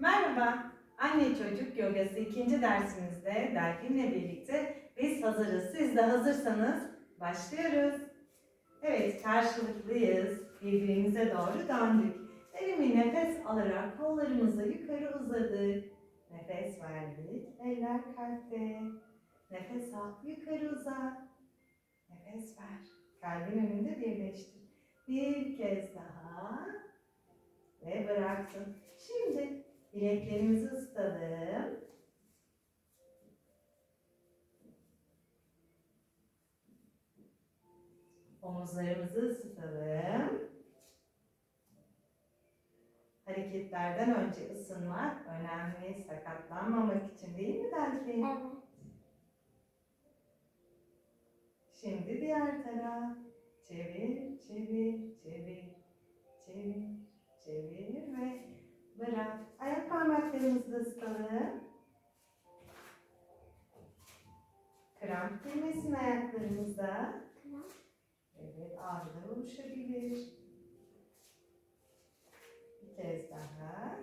Merhaba, Anne Çocuk Yogası ikinci dersimizde Delfin'le birlikte biz hazırız. Siz de hazırsanız başlıyoruz. Evet, karşılıklıyız. Birbirimize doğru döndük. Derin bir nefes alarak kollarımızı yukarı uzadık. Nefes verdik. Eller kalpte. Nefes al, yukarı uzat. Nefes ver. Kalbin önünde birleştir. Bir kez daha. Ve bıraktım. Şimdi bileklerimizi ısıtalım. Omuzlarımızı ısıtalım. Hareketlerden önce ısınmak önemli. Sakatlanmamak için değil mi Delfin? Evet. Şimdi diğer taraf. Çevir, çevir, çevir, çevir, çevir ve bırak. Ayak parmaklarımızı da ısıtalım. Kramp girmesin ayaklarımıza. Evet, ağrılar oluşabilir. Bir kez daha.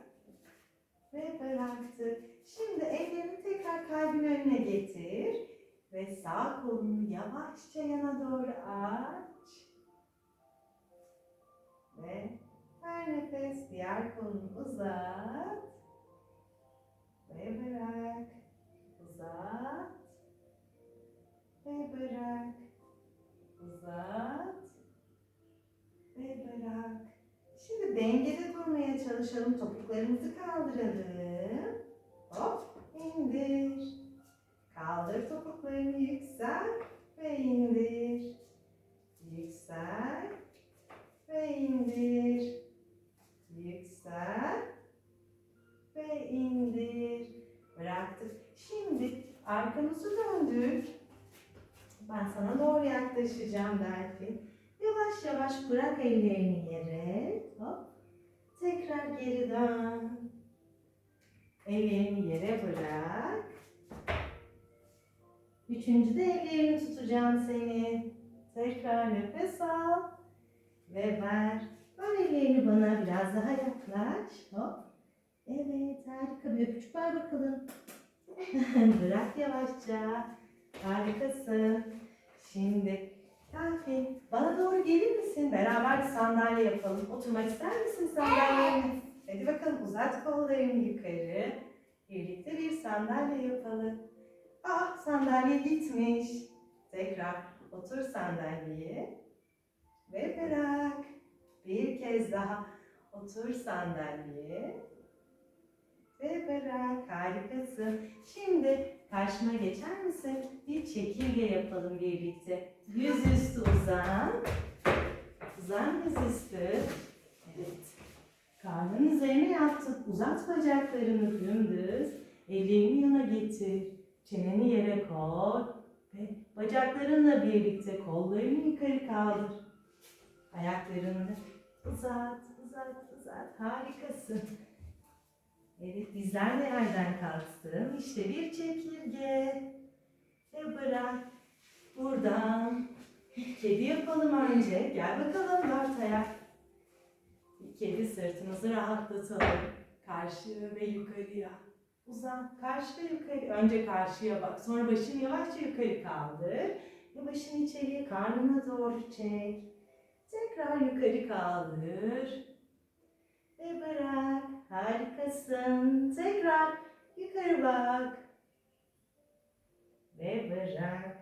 Ve bıraktık. Şimdi ellerini tekrar kalbin önüne getir. Ve sağ kolunu yavaşça yana doğru aç. Ve her nefes diğer kolunu uzat. Ve bırak. Uzat. Ve bırak. Uzat. Ve bırak. Şimdi dengede durmaya çalışalım. Topuklarımızı kaldıralım. Hop indir. Kaldır topuklarını yüksel ve indir. Yüksel ve indir. Yüksel ve indir. Bıraktık. Şimdi arkamızı döndük. Ben sana doğru yaklaşacağım Delfin. Yavaş yavaş bırak ellerini yere. Hop. Tekrar geri dön. Ellerini yere bırak. Üçüncü de ellerini tutacağım seni. Tekrar nefes al. Ve ver. Ver ellerini bana biraz daha yaklaş. Hop. Evet harika bir öpücük ver bakalım. Bırak yavaşça. Harikasın. Şimdi Delfin bana doğru gelir misin? Beraber bir sandalye yapalım. Oturmak ister misin sandalyene? Hadi bakalım uzat kollarını yukarı. Birlikte bir sandalye yapalım. Ah sandalye gitmiş. Tekrar otur sandalyeye. Ve bırak. Bir kez daha otur sandalyeye. Ve bırak. Harikasın. Şimdi karşıma geçer misin? Bir çekirge yapalım birlikte. Yüzüstü uzan. Uzan yüzüstü. Evet. Karnın üzerine yaptık. Uzat bacaklarını dümdüz. Ellerini yana getir. Çeneni yere koy. Ve bacaklarınla birlikte kollarını yukarı kaldır. Ayaklarını uzat, uzat, uzat. Harikasın. Evet, dizler de yerden kalksın. İşte bir çekirge. Ve bırak. Buradan kedi yapalım önce. Gel bakalım dört ayak. Kedi sırtımızı rahatlatalım. Karşı ve yukarıya. Uzan. Karşı ve yukarı. Önce karşıya bak. Sonra başını yavaşça yukarı kaldır. Ve başını içeriye karnına doğru çek. Tekrar yukarı kaldır. Ve bırak. Harikasın. Tekrar yukarı bak. Ve bırak.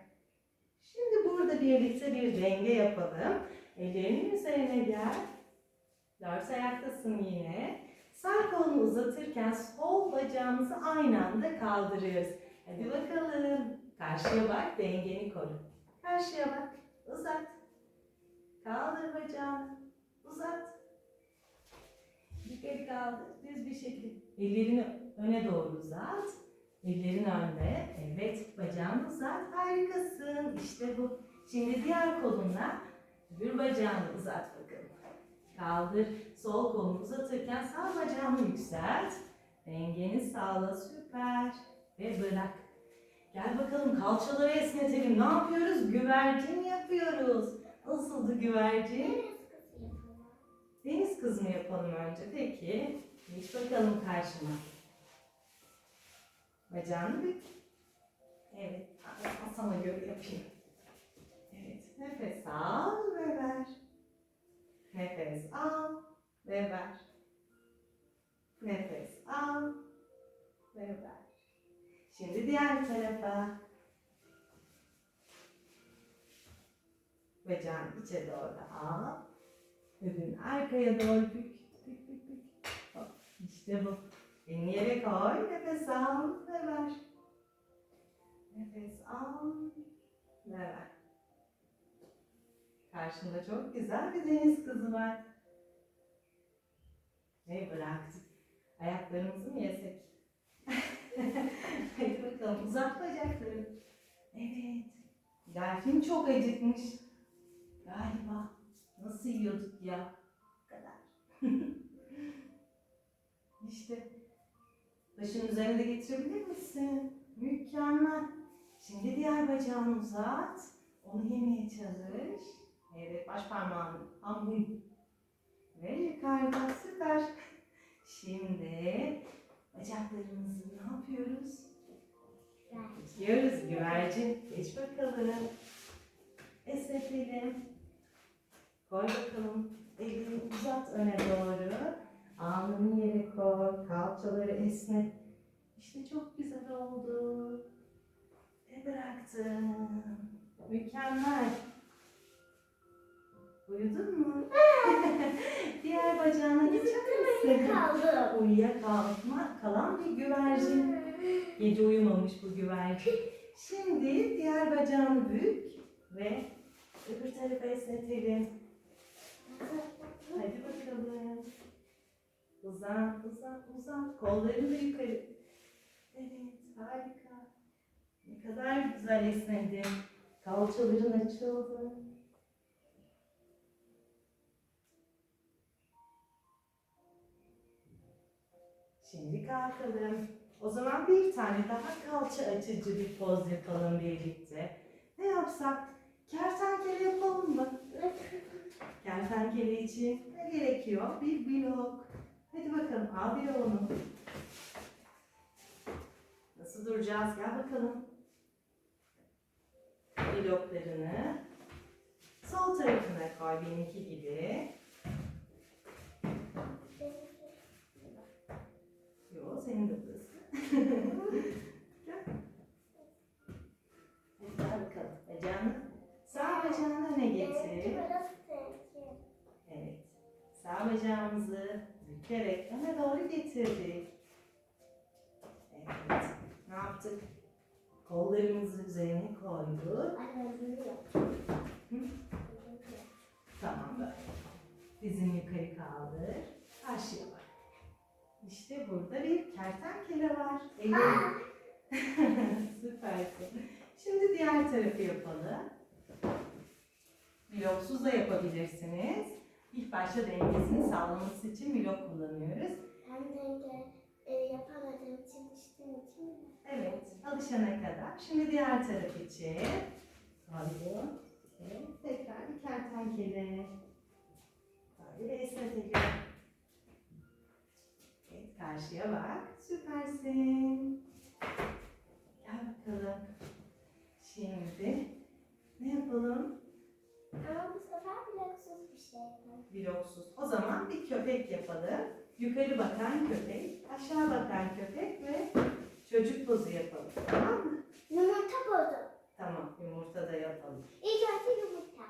Şimdi burada birlikte bir denge yapalım. Ellerinin üzerine gel. Dört ayaktasın yine. Sağ kolunu uzatırken sol bacağımızı aynı anda kaldırıyoruz. Hadi bakalım. Karşıya bak, dengeni koru. Karşıya bak, uzat. Kaldır bacağını, uzat. Yukarı kaldır, düz bir şekilde. Ellerini öne doğru uzat. Ellerin önde. Evet, bacağını uzat. Harikasın. İşte bu. Şimdi diğer kolunla öbür bacağını uzat bakalım. Kaldır. Sol kolunu uzatırken sağ bacağını yükselt. Dengeni sağla. Süper. Ve bırak. Gel bakalım kalçaları esnetelim. Ne yapıyoruz? Güvercin yapıyoruz. Nasıldı güvercin? Deniz kızı mı yapalım önce? Peki. Geç bakalım karşıma. Bacağını bük. Evet. Sana göre yapayım. Evet. Nefes al ve ver. Nefes al ve ver. Nefes al ve ver. Şimdi diğer tarafa. Bacağını içe doğru al. Öbürünü arkaya doğru bük. Bük bük bük. Hop, İşte bu. Elini yere koy. Nefes al ve ver. Nefes al ve ver. Karşında çok güzel bir deniz kızı var. Ve bıraktık. Ayaklarımızı mı yesek? Hadi bakalım uzat bacakları. Evet. Delfin çok acıkmış. Galiba. Nasıl yiyorduk ya? Bu kadar. işte. Başın üzerine de getirebilir misin? Mükemmel. Şimdi diğer bacağını uzat. Onu yemeye çalış. Evet, baş parmağını hamur. Ve yukarıda süper. Şimdi bacaklarımızı ne yapıyoruz? Geçiyoruz güvercin. Geç bakalım. Esnetelim. Koy bakalım. Elini uzat öne doğru. Alnını yere koy. Kalçaları esnet. İşte çok güzel oldu. Ve bıraktım. Mükemmel. Uyudun mu? Diğer bacağına geçer misin? Uyuyakalma kalan bir güvercin. Gece uyumamış bu güvercin. Şimdi diğer bacağını bük ve öbür tarafa esnetelim. Hadi bakalım. Uzan, uzan, uzan. Kollarını da yukarı. Evet, harika. Ne kadar güzel esnedin. Kalçaların açıldı. Şimdi kalkalım. O zaman bir tane daha kalça açıcı bir poz yapalım birlikte. Ne yapsak? Kertenkele yapalım mı? Kertenkele için ne gerekiyor? Bir blok. Hadi bakalım al bir onu. Nasıl duracağız? Gel bakalım. Bloklarını sol tarafına koy benimki gibi. Yo senin de burası. Gel. Hadi gel bakalım. Bacağını sağ bacağını öne getir. Evet. Sağ bacağımızı bükerek öne doğru getirdik. Evet. Ne yaptık? Kollarımızı üzerine koyduk. Tamam böyle. Dizini yukarı kaldır. Karşıya bak. İşte burada bir kertenkele var. Elleri. Süpersin. Şimdi diğer tarafı yapalım. Bloksuz da yapabilirsiniz. İlk başta dengesini sağlaması için blok kullanıyoruz. yapamadığım için düştüğüm için Evet, alışana kadar. Şimdi diğer taraf için. Koydum. Evet, tekrar bir kertenkele. Böyle esnetelim. Evet, karşıya bak. Süpersin. Gel bakalım. Şimdi ne yapalım? ama bu sefer bloksuz. O zaman bir köpek yapalım. Yukarı bakan köpek, aşağı bakan köpek ve çocuk pozu yapalım. Tamam mı? Yumurta bozu. Tamam, yumurta da yapalım. İlk önce yumurta.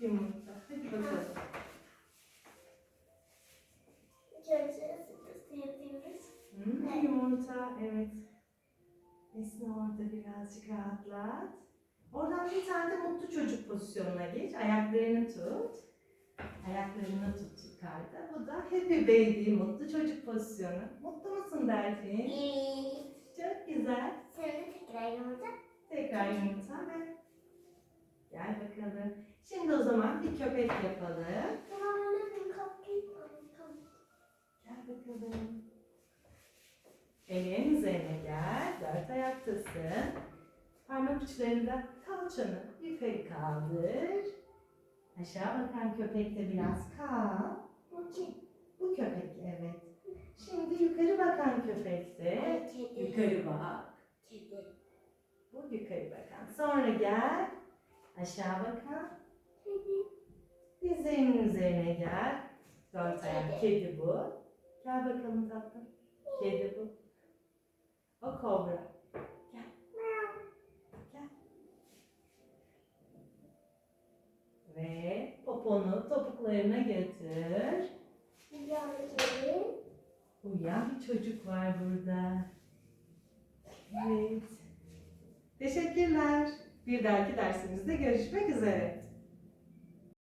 Yumurta. Hadi bakalım. Isıtısı yapıyoruz. Hmm, yumurta, evet. Esne orada birazcık rahatlat. Oradan bir tane de mutlu çocuk pozisyonuna geç. Ayaklarını tut. Ayaklarını tut yukarıda. Bu da happy baby, mutlu çocuk pozisyonu. Mutlu musun Delfin? Evet. Çok güzel. Sonra tekrar yumurta. Tekrar yumurta ve gel bakalım. Şimdi o zaman bir köpek yapalım. Tamam anladım. Kapıyı tamam. Gel bakalım. Elin üzerine gel. Dört ayaktasın. Parmak uçlarında kalçanı yukarı kaldır. Aşağı bakan köpekte biraz kal. Bu kim? Bu köpek evet. Şimdi yukarı bakan köpekte. Kedi. Yukarı bak. Kedi. Bu yukarı bakan. Sonra gel. Aşağı bakan. Kedi. Dizlerinin üzerine gel. Dört ayak kedi bu. Gel bakalım tatlım. Kedi bu. O kobra. Gel. Gel. Ve poponu topuklarına götür. Yan kedi. Uyuyan bir çocuk var burada. Evet. Teşekkürler. Bir dahaki dersimizde görüşmek üzere.